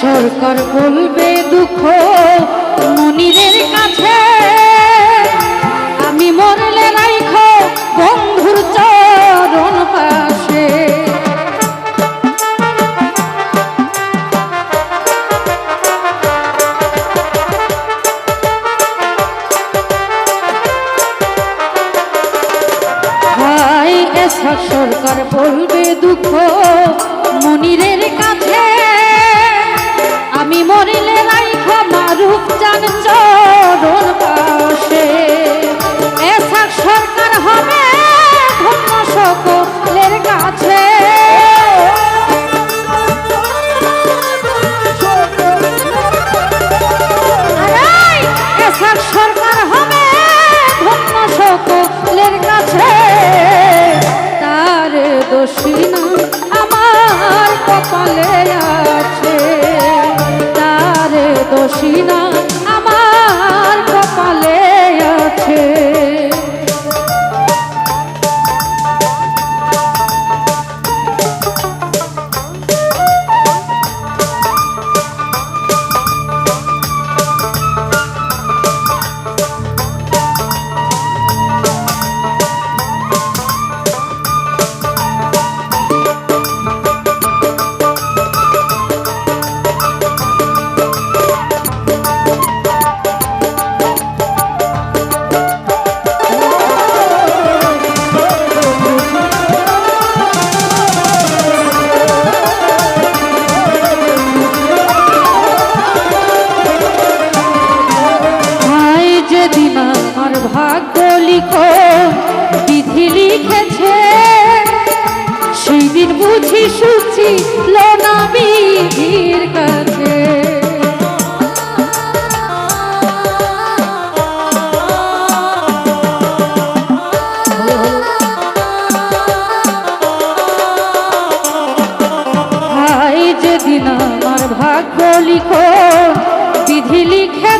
সরকার বলবে দুঃখ মনিরের কাছে। আমি মরলে রাইখো বন্ধুর চরণ পাশে। সরকার বলবে দুঃখ মনিরের কাছে। মরিলে লিখো বিধি লিখেছে। সেই দিন বুঝি সুচি লোনা বিধির কাছে। যেদিন আমার ভাগ্য লিখো বিধি সেদিন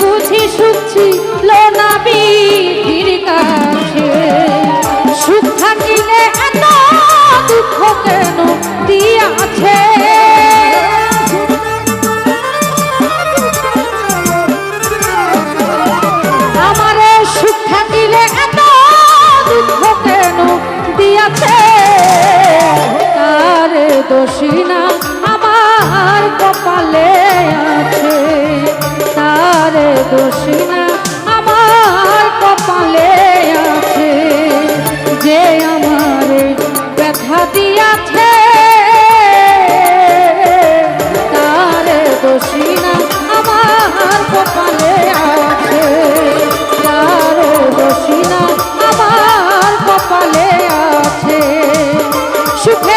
বুঝি সুখছি লোনা বিধির কাছে। সুখ থাকিলে এত দুঃখ কেন দিয়াছে? আমার সুখ থাকিলে এত দুঃখ কেন আমার কপালে আছে। দোষী না আমার কপালে আছে। যে আমার ব্যথা দিয়াছে, তার দোষী না আমার কপালে আছে। তার দোষী না আমার কপালে আছে। সুখের